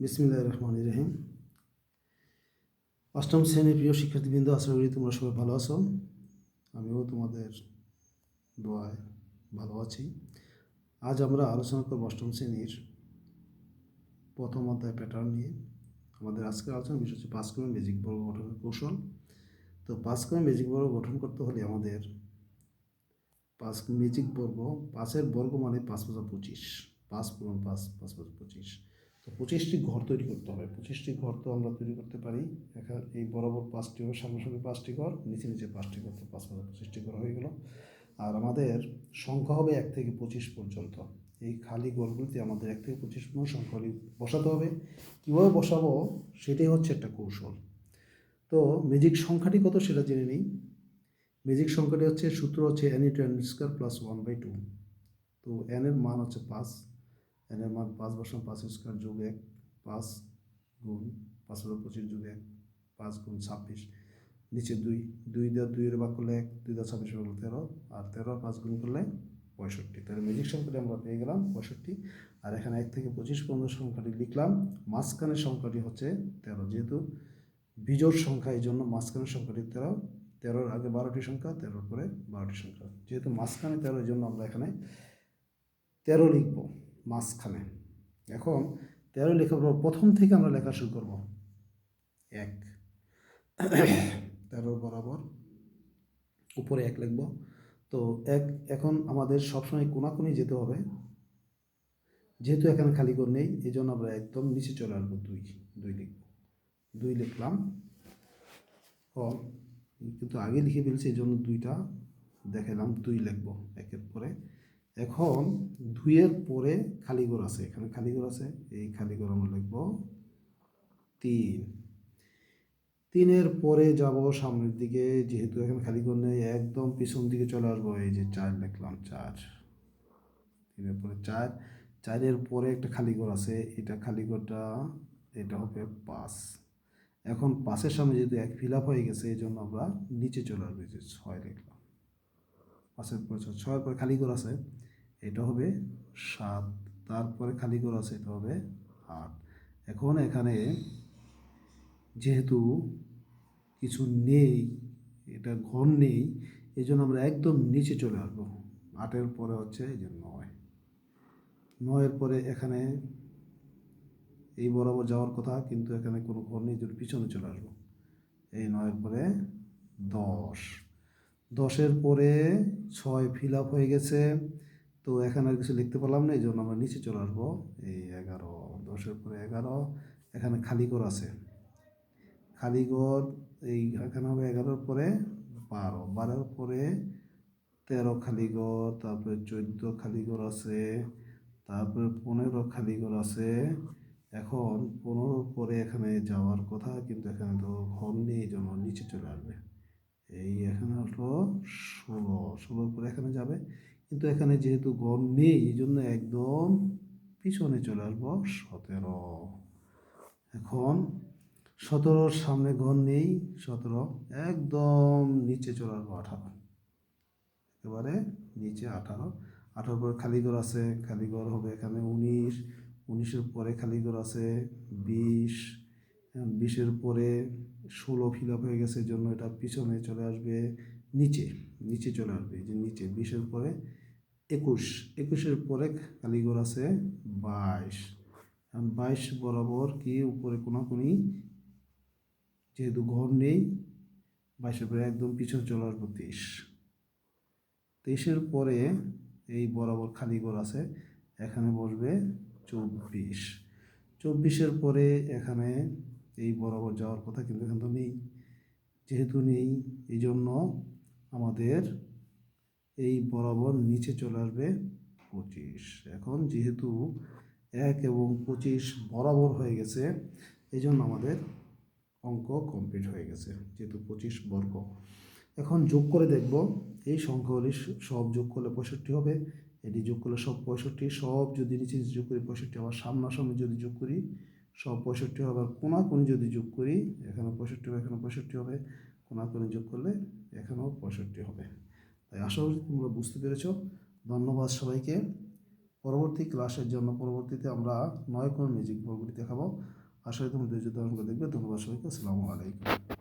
বিসমিল্লাহ রহমান রহিম। অষ্টম শ্রেণির প্রিয় শিক্ষার্থীবৃন্দ, আশা করি তোমরা সবাই ভালো আছো। আমিও তোমাদের দোয়ায় ভালো আছি। আজ আমরা আলোচনা করব অষ্টম শ্রেণির প্রথম অধ্যায় প্যাটার্ন নিয়ে। আমাদের আজকের আলোচনা বিষয় হচ্ছে পাঁচক্রমে ম্যাজিক বর্গ গঠনের কৌশল। তো পাঁচক্রমে ম্যাজিক বর্গ গঠন করতে হলে আমাদের পাঁচ ম্যাজিক বর্গ, পাঁচের বর্গ মানে পাঁচ পাঁচা পঁচিশ, পাঁচ পূরণ পাঁচ পাঁচ পাঁচ পঁচিশ। পঁচিশটি ঘর তৈরি করতে হবে। পঁচিশটি ঘর তো আমরা তৈরি করতে পারি। এখানে এই বরাবর পাঁচটি ঘর সামনাসামনি পাঁচটি ঘর, নিচে নিচে পাঁচটি ঘর পাঁচ পাঁচ পঁচিশটি ঘর হয়ে গেল। আর আমাদের সংখ্যা হবে এক থেকে পঁচিশ পর্যন্ত। এই খালি ঘরগুলিতে আমাদের এক থেকে পঁচিশ পর্যন্ত সংখ্যা বসাতে হবে। কীভাবে বসাবো? সেটাই হচ্ছে একটা কৌশল। তো ম্যাজিক সংখ্যাটি কত সেটা জেনে নিই। ম্যাজিক সংখ্যাটি হচ্ছে সূত্র হচ্ছে N into N square plus one by two. তো এন এর মান হচ্ছে পাঁচ। এর মান পাঁচ বসাম পাঁচ স্কোয়ার যোগ এক পাঁচ গুণ পাঁচ হাজার পঁচিশ যোগ এক পাঁচ গুণ ছাব্বিশ। নিচে দুই দুই দেওয়া দুইয়ের ভাগ করলে এক দুই দেওয়া ছাব্বিশ ভাগ তেরো, আর তেরো পাঁচ গুণ করলে পঁয়ষট্টি। তাহলে ম্যাজিক সংখ্যাটি আমরা পেয়ে গেলাম পঁয়ষট্টি। আর এখানে এক থেকে পঁচিশ পর্যন্ত সংখ্যাটি লিখলাম মাঝখানের সংখ্যাটি হচ্ছে তেরো। যেহেতু বিজোড় সংখ্যা, এই জন্য মাঝখানের সংখ্যাটি তেরো, তেরোর আগে বারোটি সংখ্যা, তেরোর পরে বারোটি সংখ্যা। যেহেতু মাঝখানে তেরো, এই জন্য আমরা এখানে তেরো লিখব। মাঝখানে। এখন তেরো লেখার পর প্রথম থেকে আমরা লেখা শুরু করব। এক। তেরো বরাবর উপরে এক লিখব। তো এক, এখন আমাদের সবসময় কোনাকুনি যেতে হবে। যেহেতু এখানে খালি করে নেই এই জন্য আমরা একদম নিচে চলে আসব দুই দুই লিখব। দুই লিখলাম। কিন্তু আগে লিখে ফেলছি এই জন্য দুইটা দেখালাম দুই লিখব একের পরে। এখন দুইয়ের পরে খালিগড় আছে। এখানে খালিগড় আছে, এই খালিগড় আমরা লিখব তিন। তিনের পরে যাব সামনের দিকে, যেহেতু এখানে খালি খালিগড় নেই, একদম পিছন দিকে চলে আসব, এই যে চার লিখলাম, চার। তিনের পরে চার, চারের পরে একটা খালিগড় আছে, এটা খালিগড়টা এটা হবে পাঁচ। এখন পাশের সামনে যেহেতু এক ফিল আপ হয়ে গেছে এই জন্য আমরা নিচে চলে আসব যে ছয় লিখলাম। পাশের পরে ছয়, ছয়ের পরে খালি ঘর আছে। এটা হবে সাত, তারপরে খালি ঘর আছে, এটা হবে আট। এখন এখানে যেহেতু কিছু নেই, এটা ঘর নেই এই জন্য আমরা একদম নিচে চলে আসব। আটের পরে হচ্ছে এই যে নয়। নয়ের পরে এখানে এই বরাবর যাওয়ার কথা, কিন্তু এখানে কোনো ঘর নেই জন্য পিছনে চলে আসব। এই নয়ের পরে দশ। দশের পরে ছয় ফিল আপ হয়ে গেছে। তো এখানে আর কিছু লিখতে পারলাম না এই জন্য আমরা নিচে চলে আসব। এই এগারো, দশের পরে এগারো, এখানে খালিগড় আছে। খালিগড় এই এখানে হবে এগারোর পরে বারো, বারোর পরে তেরো খালিগড় তারপরে চোদ্দ খালিগড় আছে, তারপরে পনেরো খালিগড় আছে। এখন পনেরোর পরে এখানে যাওয়ার কথা, কিন্তু এখানে তো ঘর নেই, এই জন্য নিচে চলে আসবে। এই এখানে হলো ষোলো, ষোলোর পরে এখানে যাবে। কিন্তু এখানে যেহেতু গম নেই এই জন্য একদম পিছনে চলে আসব সতেরো। এখন সতেরোর সামনে ঘর নেই, সতেরো একদম নিচে চলে আসব আঠারো। একেবারে নিচে আঠারো। আঠারো পরে খালিঘর আছে খালিঘর হবে এখানে উনিশ। উনিশের পরে খালিঘর আছে বিশ। বিশের পরে ষোলো ফিল আপ হয়ে গেছে জন্য এটা পিছনে চলে আসবে নিচে নিচে চলে আসবে যে নিচে বিশের পরে একুশ, একুশের পরে কালীগর আছে বাইশ। এখন বাইশ বরাবর কি উপরে কোনাকুনি? যেহেতু ঘর নেই, বাইশের পরে একদম পিছনে চলে আসব তেইশ। তেইশের পরে এই বরাবর খালি ঘর আছে, এখানে বসবে চব্বিশ। চব্বিশের পরে এখানে এই বরাবর যাওয়ার কথা কিন্তু এখানে তো নেই, যেহেতু নেই, এই জন্য আমাদের এই বরাবর নিচে চলে আসবে পঁচিশ। এখন যেহেতু এক এবং পঁচিশ বরাবর হয়ে গেছে এই জন্য আমাদের অঙ্ক কমপ্লিট হয়ে গেছে, যেহেতু পঁচিশ বর্গ। এখন যোগ করে দেখব, এই সংখ্যাগুলি সব যোগ করলে পঁয়ষট্টি হবে, এটি যোগ করলে সব পঁয়ষট্টি, সব যদি নিচে যোগ করি পঁয়ষট্টি, আবার সামনাসামনি যদি যোগ করি সব পঁয়ষট্টি হবে আর কোনাকুনি যদি যোগ করি এখানে পঁয়ষট্টি হবে, এখানে পঁয়ষট্টি হবে। কোনাকুনি যোগ করলে এখানেও পঁয়ষট্টি হবে। তাই আশা করি তোমরা বুঝতে পেরেছ। ধন্যবাদ সবাইকে। পরবর্তী ক্লাসের জন্য পরবর্তীতে আমরা নয় কোন মিউজিক বলগুলি দেখাবো। আশা করি ধারণ করে দেখবে। ধন্যবাদ সবাইকে। আসসালামু আলাইকুম।